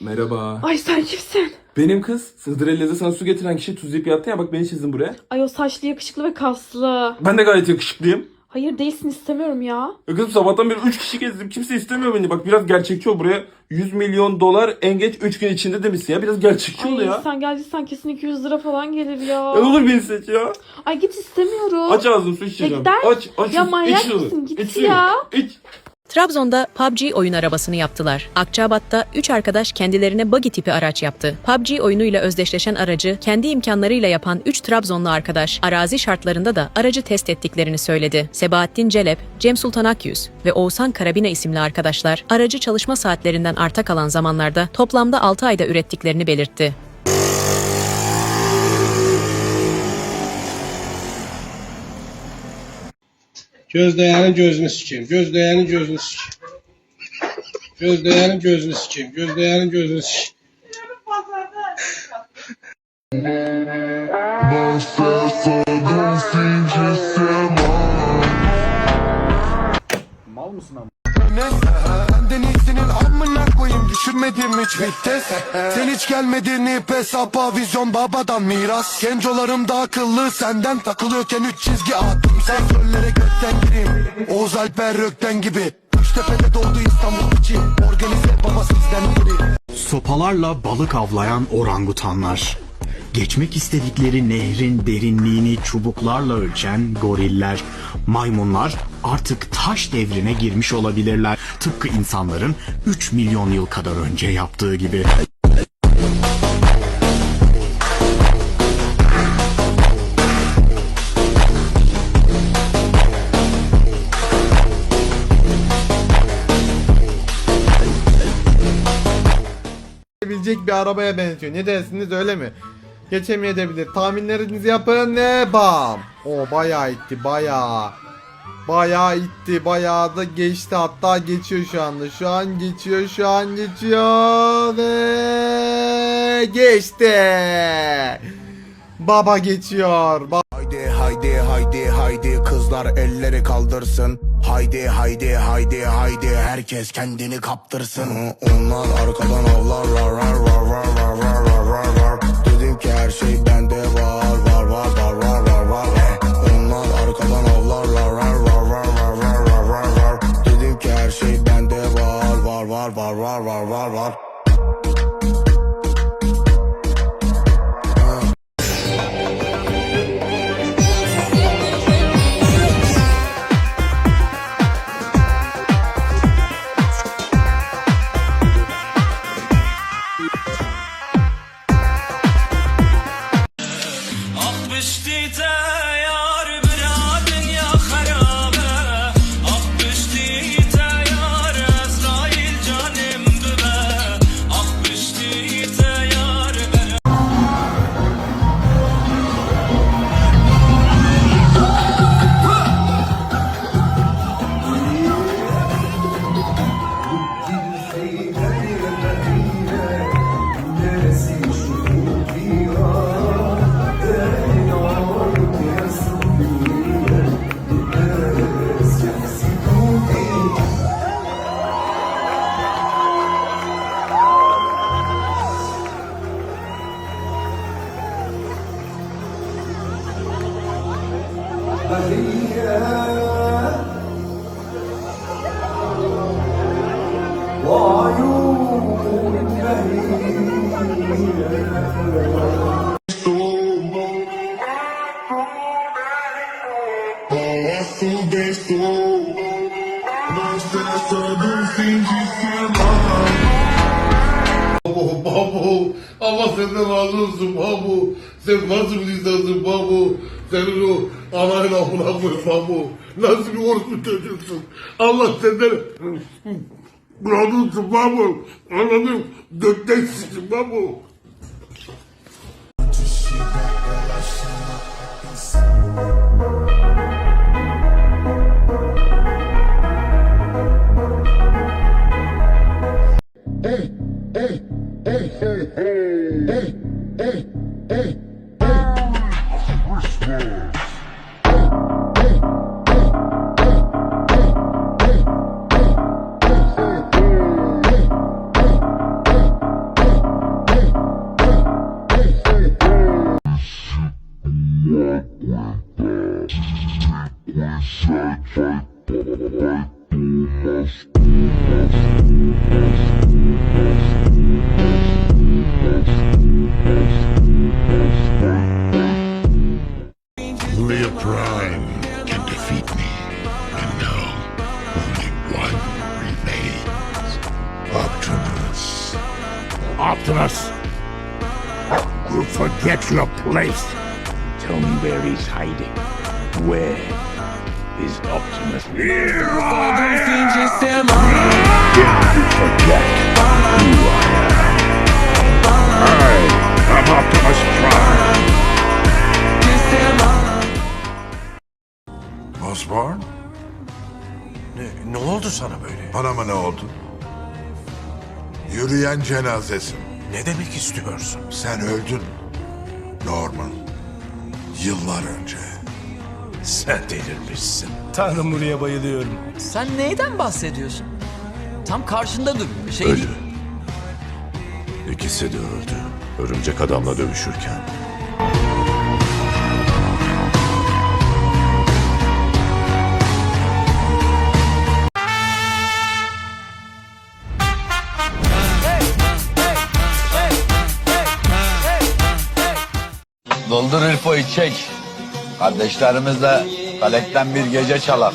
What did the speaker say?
Merhaba. Ay sen kimsin? Benim kız. Sığdırellez'e sana su getiren kişi tuzlayıp yattı ya bak beni çizdin buraya. Ay o saçlı yakışıklı ve kaslı. Ben de gayet yakışıklıyım. Hayır değilsin istemiyorum ya. Ya kızım sabahtan beri 3 kişi gezdim. Kimse istemiyor beni. Bak biraz gerçekçi ol buraya. 100 milyon dolar en geç 3 gün içinde demişsin ya. Biraz gerçekçi ol Ay ya. sen geldiysen kesin 200 lira falan gelir ya. Ya ne olur beni seç ya. Ay git istemiyorum. Aç ağzını su içeceğim. gider Aç aç. Ya su- manyak şunu. mısın? Git İç ya. İç. Trabzon'da PUBG oyun arabasını yaptılar. Akçabat'ta 3 arkadaş kendilerine buggy tipi araç yaptı. PUBG oyunuyla özdeşleşen aracı kendi imkanlarıyla yapan 3 Trabzonlu arkadaş arazi şartlarında da aracı test ettiklerini söyledi. Sebahattin Celep, Cem Sultan Akyüz ve Oğuzhan Karabina isimli arkadaşlar aracı çalışma saatlerinden arta kalan zamanlarda toplamda 6 ayda ürettiklerini belirtti. Gözleyenin gözünü sikeyim. Gözleyenin gözünü sikeyim. Gözleyenin gözünü sikeyim. Gözleyenin gözünü sikeyim. Benden iyisinin amına düşürmedim hiç vites Sen hiç gelmedin ip hesaba vizyon babadan miras? Gencolarım da akıllı senden takılıyorken üç çizgi attım. Sen söllere gökten gireyim Oğuz Alper Rökten gibi. Üçtepe'de doğdu İstanbul için Organize baba sizden biri. Sopalarla balık avlayan orangutanlar. Geçmek istedikleri nehrin derinliğini çubuklarla ölçen goriller. Maymunlar artık taş devrine girmiş olabilirler. Tıpkı insanların 3 milyon yıl kadar önce yaptığı gibi. Bilecek bir arabaya benziyor. Ne dersiniz öyle mi? Geçemeyebilir. Tahminlerinizi yapın ne bam. O bayağı itti bayağı. Bayağı itti bayağı da geçti hatta geçiyor şu anda. Şu an geçiyor şu an geçiyor ve geçti. Baba geçiyor. Ba- Haydi haydi haydi haydi kızlar elleri kaldırsın Haydi haydi haydi haydi herkes kendini kaptırsın Onlar arkadan avlarlar rar var var var var wish data Babu. Allah senden razı olsun babu. Sen nasıl bir insansın babu. Senin o anayla amına. Allah senden Brothers to Bible, another the Texas bubble. Only a Prime can defeat me, and now only one remains. Optimus. Optimus! You forget your place! Tell me where he's hiding. Where is Optimus? Here I am. Did you forget who I am? I am Optimus Prime. Osborne? Ne, ne oldu sana böyle? Bana mı ne oldu? Yürüyen cenazesin. Ne demek istiyorsun? Sen öldün. Norman. Yıllar önce. Sen delirmişsin. Tanrım buraya bayılıyorum. Sen neyden bahsediyorsun? Tam karşında duruyor. Şey Öldü. İkisi de öldü. Örümcek adamla dövüşürken. Çek. Kardeşlerimizle kalekten bir gece çalak.